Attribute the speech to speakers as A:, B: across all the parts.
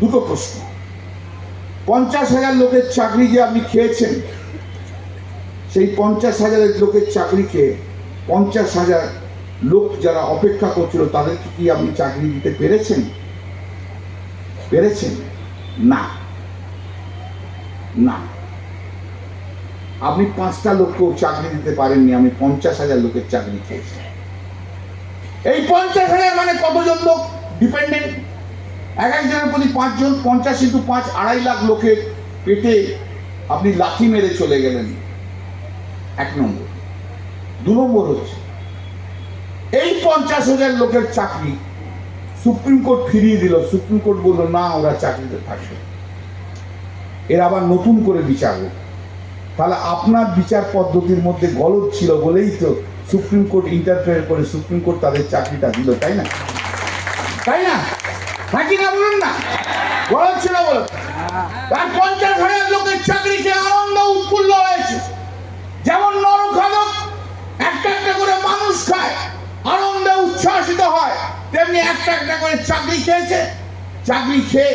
A: দুটো প্রশ্ন। পঞ্চাশ হাজার লোকের চাকরি যে আপনি খেয়েছেন, সেই পঞ্চাশ হাজারের লোকের চাকরি খেয়ে পঞ্চাশ হাজার লোক যারা অপেক্ষা করছিল তাদেরকে কি আপনি চাকরি দিতে পেরেছেন? পেরেছেন? না। না। আপনি পাঁচটা লোককেও চাকরি দিতে পারেননি আমি পঞ্চাশ হাজার লোকের চাকরি খেয়েছি এই পঞ্চাশ হাজার মানে কতজন লোক? ডিপেন্ডেন্ট এক একজনের প্রতি পাঁচজন, পঞ্চাশ ইন্টু পাঁচ, আড়াই লাখ লোকের পেটে আপনি লাথি মেরে চলে গেলেন। এক নম্বর। দু নম্বর হচ্ছে, এই পঞ্চাশ হাজার লোকের চাকরি সুপ্রিম কোর্ট ফিরিয়ে দিল। সুপ্রিম কোর্ট বলল, না, ওরা চাকরিতে থাকবে এর আবার নতুন করে বিচার হোক। তাহলে আপনার বিচার পদ্ধতির মধ্যে গলদ ছিল বলেই তো সুপ্রিম কোর্ট ইন্টারফেয়ার করে সুপ্রিম কোর্ট তাদের চাকরিটা দিল, তাই না? তাই না? নাকি না বলুন না। গলদ ছিল বলো তার পঞ্চাশ হাজার লোকের চাকরিকে আনন্দ উৎফুল্ল হয়েছে। যেমন নরখাদক, একটা একটা করে মানুষ খায়, আনন্দে উচ্ছ্বাসিত হয়, তেমনি একটা একটা করে চাকরি খেয়েছে। চাকরি খেয়ে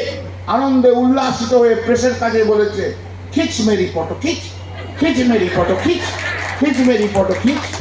A: আনন্দে উল্লাসিত হয়ে প্রেসের কাছে বলেছে খিচ মেরি ফটো খিচ খিচ মেরি ফটো খিচ খিচ মেরি ফটো খিচ।